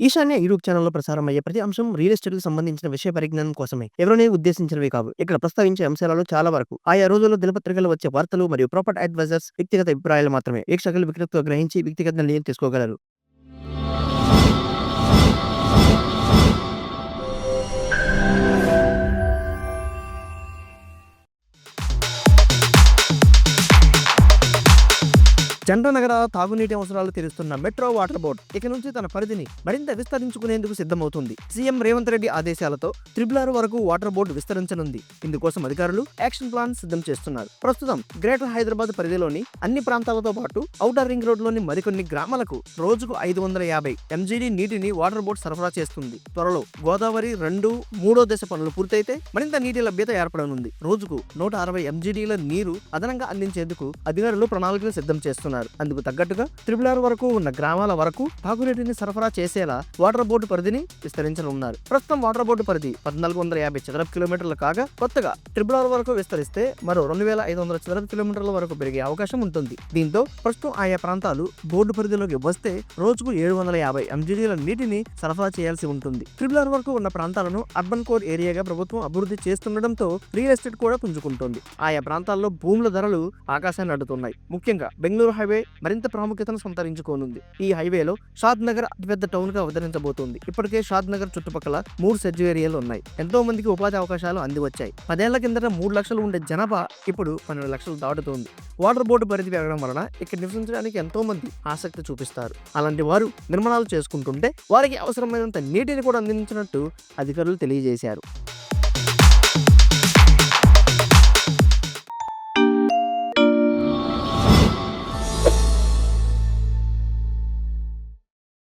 ఈశాన్య యూట్యూబ్ ఛానల్లో ప్రసారం అయ్యే ప్రతి అంశం రియల్ ఎస్టేట్కు సంబంధించిన విషయ పరిజ్ఞానం కోసమే. ఎవరైనా ఉద్దేశించినవి కావు. ఇక్కడ ప్రస్తావించే అంశాలలో చాలా వరకు ఆయా రోజుల్లో దినపత్రికలు వచ్చే వార్తలు మరియు ప్రాపర్టీ అడ్వైజర్స్ వ్యక్తిగత అభిప్రాయాలు మాత్రమే. వీక్షకులు విజ్ఞతతో గ్రహించి వ్యక్తిగత నిర్ణయం తీసుకోగలరు. జంట నగరాల తాగునీటి అవసరాలు తీరుస్తున్న మెట్రో వాటర్ బోర్డ్ ఇక నుంచి తన పరిధిని మరింత విస్తరించుకునేందుకు సిద్ధమవుతుంది. సీఎం రేవంత్ రెడ్డి ఆదేశాలతో త్రిబులార్ వరకు వాటర్ బోర్డు విస్తరించనుంది. ఇందుకోసం అధికారులు యాక్షన్ ప్లాన్ సిద్ధం చేస్తున్నారు. ప్రస్తుతం గ్రేటర్ హైదరాబాద్ పరిధిలోని అన్ని ప్రాంతాలతో పాటు ఔటర్ రింగ్ రోడ్లోని మరికొన్ని గ్రామాలకు రోజుకు ఐదు వందల యాభై ఎంజీడీ నీటిని వాటర్ బోర్డు సరఫరా చేస్తుంది. త్వరలో గోదావరి రెండు మూడో దశ పనులు పూర్తయితే మరింత నీటి లభ్యత ఏర్పడనుంది. రోజుకు నూట అరవై ఎంజీడీల నీరు అదనంగా అందించేందుకు అధికారులు ప్రణాళికలు సిద్ధం చేస్తున్నారు. అందుకు తగ్గట్టుగా త్రిపులార్ వరకు ఉన్న గ్రామాల వరకు తాగునీటిని సరఫరా చేసేలా వాటర్ బోర్డు పరిధిని విస్తరించనున్నారు. ప్రస్తుతం వాటర్ బోర్డు పరిధి పద్నాలుగు వందల యాభై చదరపు కిలోమీటర్లు కాగా కొత్తగా త్రిపులార్ వరకు విస్తరిస్తే మరో రెండు వేల ఐదు వందల చదరపు కిలోమీటర్ల వరకు పెరిగే అవకాశం ఉంటుంది. దీంతో ప్రస్తుతం ఆయా ప్రాంతాలు బోర్డు పరిధిలోకి వస్తే రోజుకు ఏడు వందల యాభై ఎంజీడీల నీటిని సరఫరా చేయాల్సి ఉంటుంది. త్రిపులార్ వరకు ఉన్న ప్రాంతాలను అర్బన్ కోర్ ఏరియాగా ప్రభుత్వం అభివృద్ధి చేస్తుండటంతో రియల్ ఎస్టేట్ కూడా పుంజుకుంటోంది. ఆయా ప్రాంతాల్లో భూముల ధరలు ఆకాశాన్ని అడ్డుతున్నాయి. ముఖ్యంగా బెంగళూరు హైవే మరింత ప్రాముఖ్యతను సంతరించుకోనుంది. ఈ హైవేలో షాద్ నగర్ అతిపెద్ద టౌన్గా అవతరించబోతోంది ఇప్పటికే షాద్ నగర్ చుట్టుపక్కల మూడు సెర్జ్ ఏరియాలు ఉన్నాయి. ఎంతో మందికి ఉపాధి అవకాశాలు అందివచ్చాయి. పదేళ్ళ కిందట మూడు లక్షలు ఉండే జనాభా ఇప్పుడు పన్నెండు లక్షలు దాటుతోంది. వాటర్ బోర్డు పరిధి పెరగడం వలన ఇక్కడ నివసించడానికి ఎంతో మంది ఆసక్తి చూపిస్తారు. అలాంటి వారు నిర్మాణాలు చేసుకుంటుంటే వారికి అవసరమైనంత నీటిని కూడా అందించినట్టు అధికారులు తెలియజేశారు.